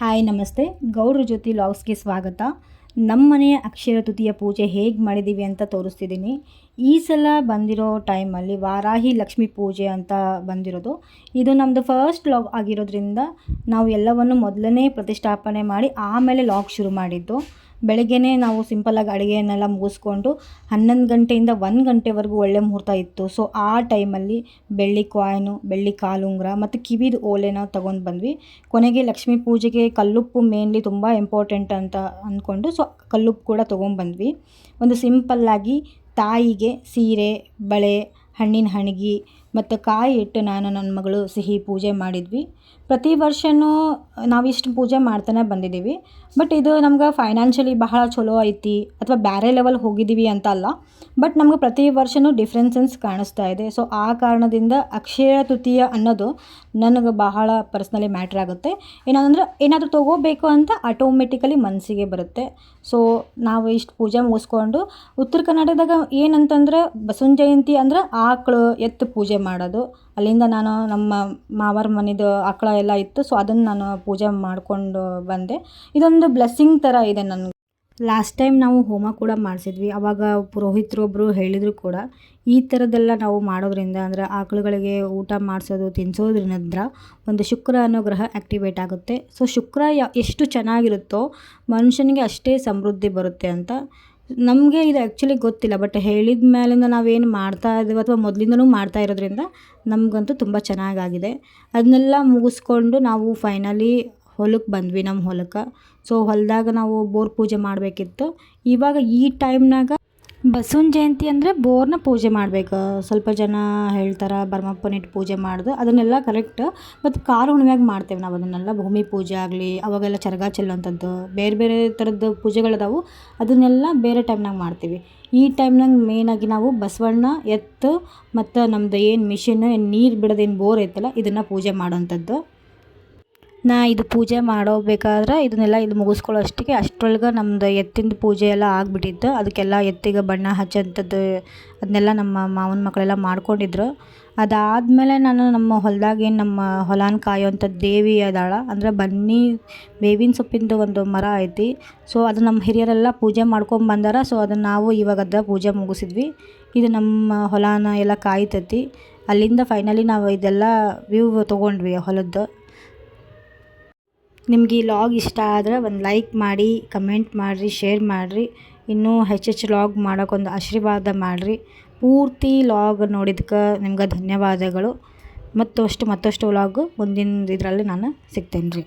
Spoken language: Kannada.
ಹಾಯ್, ನಮಸ್ತೆ. ಗೌಡ್ರ ಜ್ಯೋತಿ ಲಾಗ್ಸ್ಗೆ ಸ್ವಾಗತ. ನಮ್ಮ ಮನೆಯ ಅಕ್ಷರ ತುತಿಯ ಪೂಜೆ ಹೇಗೆ ಮಾಡಿದ್ದೀವಿ ಅಂತ ತೋರಿಸ್ತಿದ್ದೀನಿ ಈ ಸಲ ಬಂದಿರೋ ಟೈಮಲ್ಲಿ ವಾರಾಹಿ ಲಕ್ಷ್ಮಿ ಪೂಜೆ ಅಂತ ಬಂದಿರೋದು. ಇದು ನಮ್ಮದು ಫಸ್ಟ್ ಲಾಗ್ ಆಗಿರೋದ್ರಿಂದ ನಾವು ಎಲ್ಲವನ್ನು ಮೊದಲನೇ ಪ್ರತಿಷ್ಠಾಪನೆ ಮಾಡಿ ಆಮೇಲೆ ಲಾಗ್ ಶುರು ಮಾಡಿದ್ದು. ಬೆಳಗ್ಗೆನೇ ನಾವು ಸಿಂಪಲ್ಲಾಗಿ ಅಡುಗೆಯನ್ನೆಲ್ಲ ಮುಗಿಸ್ಕೊಂಡು ಹನ್ನೊಂದು ಗಂಟೆಯಿಂದ ಒಂದು ಗಂಟೆವರೆಗೂ ಒಳ್ಳೆ ಮುಹೂರ್ತ ಇತ್ತು. ಸೊ ಆ ಟೈಮಲ್ಲಿ ಬೆಳ್ಳಿ ಕಾಯಿನು, ಬೆಳ್ಳಿ ಕಾಲುಂಗುರ ಮತ್ತು ಕಿವಿದು ಓಲೆನ ತೊಗೊಂಡು ಬಂದ್ವಿ. ಕೊನೆಗೆ ಲಕ್ಷ್ಮೀ ಪೂಜೆಗೆ ಕಲ್ಲುಪ್ಪು ಮೇನ್ಲಿ ತುಂಬ ಇಂಪಾರ್ಟೆಂಟ್ ಅಂತ ಅಂದ್ಕೊಂಡು ಸೊ ಕಲ್ಲುಪ್ಪು ಕೂಡ ತೊಗೊಂಡ್ಬಂದ್ವಿ ಒಂದು ಸಿಂಪಲ್ಲಾಗಿ ತಾಯಿಗೆ ಸೀರೆ, ಬಳೆ, ಹಣ್ಣಿನ ಹಣಗಿ ಮತ್ತು ಕಾಯಿ ಇಟ್ಟು ನಾನು ನನ್ನ ಮಗಳು ಸಿಹಿ ಪೂಜೆ ಮಾಡಿದ್ವಿ. ಪ್ರತಿ ವರ್ಷವೂ ನಾವಿಷ್ಟು ಪೂಜೆ ಮಾಡ್ತಾನೆ ಬಂದಿದ್ದೀವಿ. ಬಟ್ ಇದು ನಮ್ಗೆ ಫೈನಾನ್ಷಿಯಲಿ ಬಹಳ ಚಲೋ ಐತಿ ಅಥವಾ ಬೇರೆ ಲೆವೆಲ್ ಹೋಗಿದ್ದೀವಿ ಅಂತ ಅಲ್ಲ. ಬಟ್ ನಮ್ಗೆ ಪ್ರತಿ ವರ್ಷವೂ ಡಿಫ್ರೆನ್ಸಸ್ ಕಾಣಿಸ್ತಾ ಇದೆ. ಸೊ ಆ ಕಾರಣದಿಂದ ಅಕ್ಷಯ ತೃತೀಯ ಅನ್ನೋದು ನನಗೆ ಬಹಳ ಪರ್ಸ್ನಲಿ ಮ್ಯಾಟ್ರ್ ಆಗುತ್ತೆ. ಏನಂದ್ರೆ ಏನಾದರೂ ತೊಗೋಬೇಕು ಅಂತ ಆಟೋಮೆಟಿಕಲಿ ಮನಸ್ಸಿಗೆ ಬರುತ್ತೆ. ಸೊ ನಾವು ಇಷ್ಟು ಪೂಜೆ ಮುಗಿಸ್ಕೊಂಡು ಉತ್ತರ ಕರ್ನಾಟಕದಾಗ ಏನಂತಂದ್ರೆ ಬಸವನ ಜಯಂತಿ ಅಂದ್ರೆ ಆಕಳು ಎತ್ತು ಪೂಜೆ ಮಾಡೋದು. ಅಲ್ಲಿಂದ ನಾನು ನಮ್ಮ ಮಾವರ ಮನೆದು ಆಕಳ ಎಲ್ಲ ಇತ್ತು ಸೊ ಅದನ್ನು ನಾನು ಪೂಜೆ ಮಾಡಿಕೊಂಡು ಬಂದೆ. ಇದೊಂದು ಬ್ಲೆಸ್ಸಿಂಗ್ ಥರ ಇದೆ ನನಗೆ. ಲಾಸ್ಟ್ ಟೈಮ್ ನಾವು ಹೋಮ ಕೂಡ ಮಾಡಿಸಿದ್ವಿ. ಆವಾಗ ಪುರೋಹಿತರೊಬ್ಬರು ಹೇಳಿದರು ಕೂಡ, ಈ ಥರದ್ದೆಲ್ಲ ನಾವು ಮಾಡೋದ್ರಿಂದ ಅಂದರೆ ಆಕಳುಗಳಿಗೆ ಊಟ ಮಾಡಿಸೋದು ತಿನ್ನಿಸೋದ್ರಿಂದ ಒಂದು ಶುಕ್ರ ಅನ್ನೋ ಗ್ರಹ ಆ್ಯಕ್ಟಿವೇಟ್ ಆಗುತ್ತೆ. ಸೊ ಶುಕ್ರ ಎಷ್ಟು ಚೆನ್ನಾಗಿರುತ್ತೋ ಮನುಷ್ಯನಿಗೆ ಅಷ್ಟೇ ಸಮೃದ್ಧಿ ಬರುತ್ತೆ ಅಂತ ನಮಗೆ ಇದು ಆ್ಯಕ್ಚುಲಿ ಗೊತ್ತಿಲ್ಲ ಬಟ್ ಹೇಳಿದ ಮೇಲಿಂದ ನಾವೇನು ಮಾಡ್ತಾ ಇದ್ದೀವಿ ಅಥವಾ ಮೊದಲಿಂದನೂ ಮಾಡ್ತಾ ಇರೋದ್ರಿಂದ ನಮಗಂತೂ ತುಂಬ ಚೆನ್ನಾಗಾಗಿದೆ. ಅದನ್ನೆಲ್ಲ ಮುಗಿಸ್ಕೊಂಡು ನಾವು ಫೈನಲಿ ಹೊಲಕ್ಕೆ ಬಂದ್ವಿ ನಮ್ಮ ಹೊಲಕ್ಕೆ. ಸೊ ಹೊಲದಾಗ ನಾವು ಬೋರ್ ಪೂಜೆ ಮಾಡಬೇಕಿತ್ತು. ಇವಾಗ ಈ ಟೈಮ್ನಾಗ ಬಸವನ ಜಯಂತಿ ಅಂದರೆ ಬೋರ್ನ ಪೂಜೆ ಮಾಡಬೇಕು. ಸ್ವಲ್ಪ ಜನ ಹೇಳ್ತಾರೆ ಭರಮಪ್ಪನಿಟ್ಟು ಪೂಜೆ ಮಾಡೋದು, ಅದನ್ನೆಲ್ಲ ಕರೆಕ್ಟ್ ಮತ್ತು ಕಾರ ಹುಣ್ಮ್ಯಾಗ ಮಾಡ್ತೇವೆ ನಾವು ಅದನ್ನೆಲ್ಲ. ಭೂಮಿ ಪೂಜೆ ಆಗಲಿ, ಅವಾಗೆಲ್ಲ ಚರಗ ಚೆಲ್ಲುವಂಥದ್ದು ಬೇರೆ ಬೇರೆ ಥರದ್ದು ಪೂಜೆಗಳಿದಾವೆ ಅದನ್ನೆಲ್ಲ ಬೇರೆ ಟೈಮ್ನಾಗ ಮಾಡ್ತೀವಿ. ಈ ಟೈಮ್ನಾಗ ಮೇಯ್ನಾಗಿ ನಾವು ಬಸವಣ್ಣ ಎತ್ತು ಮತ್ತು ನಮ್ಮದು ಏನು ಮಿಷಿನ್ ಏನು ನೀರು ಬಿಡೋದೇನು ಬೋರ್ ಐತಲ್ಲ, ಇದನ್ನು ಪೂಜೆ ಮಾಡೋವಂಥದ್ದು ನಾ ಇದು ಪೂಜೆ ಮಾಡೋಬೇಕಾದ್ರೆ ಇದನ್ನೆಲ್ಲ ಇದು ಮುಗಿಸ್ಕೊಳ್ಳೋ ಅಷ್ಟಿಗೆ ಅಷ್ಟರೊಳಗೆ ನಮ್ಮದು ಎತ್ತಿಂದು ಪೂಜೆ ಎಲ್ಲ ಆಗಿಬಿಟ್ಟಿತ್ತು. ಅದಕ್ಕೆಲ್ಲ ಎತ್ತಿಗೆ ಬಣ್ಣ ಹಚ್ಚೋಂಥದ್ದು ಅದನ್ನೆಲ್ಲ ನಮ್ಮ ಮಾವನ ಮಕ್ಕಳೆಲ್ಲ ಮಾಡ್ಕೊಂಡಿದ್ರು. ಅದಾದಮೇಲೆ ನಾನು ನಮ್ಮ ಹೊಲ್ದಾಗೇನು ನಮ್ಮ ಹೊಲನ ಕಾಯೋಂಥ ದೇವಿ ಅದಾಳ, ಅಂದರೆ ಬನ್ನಿ ಬೇವಿನ ಸೊಪ್ಪಿಂದು ಒಂದು ಮರ ಐತಿ. ಸೊ ಅದು ನಮ್ಮ ಹಿರಿಯರೆಲ್ಲ ಪೂಜೆ ಮಾಡ್ಕೊಂಡು ಬಂದಾರ. ಸೊ ಅದನ್ನು ನಾವು ಇವಾಗ ಅದ ಪೂಜೆ ಮುಗಿಸಿದ್ವಿ. ಇದು ನಮ್ಮ ಹೊಲನ ಎಲ್ಲ ಕಾಯ್ತೈತಿ. ಅಲ್ಲಿಂದ ಫೈನಲಿ ನಾವು ಇದೆಲ್ಲ ವ್ಯೂ ತೊಗೊಂಡ್ವಿ ಹೊಲದ್ದು. ನಿಮ್ಗೆ ಈ ಲಾಗ್ ಇಷ್ಟ ಆದರೆ ಒಂದು ಲೈಕ್ ಮಾಡಿ ಕಮೆಂಟ್ ಮಾಡಿರಿ ಶೇರ್ ಮಾಡಿರಿ. ಇನ್ನೂ ಹೆಚ್ಚೆಚ್ಚು ಲಾಗ್ ಮಾಡೋಕ್ಕೊಂದು ಆಶೀರ್ವಾದ ಮಾಡಿರಿ. ಪೂರ್ತಿ ಲಾಗ್ ನೋಡಿದ್ಕೆ ನಿಮ್ಗೆ ಧನ್ಯವಾದಗಳು. ಮತ್ತಷ್ಟು ಮತ್ತಷ್ಟು ಲಾಗು ಮುಂದಿನ ಇದರಲ್ಲಿ ನಾನು ಸಿಗ್ತೇನೆ ರೀ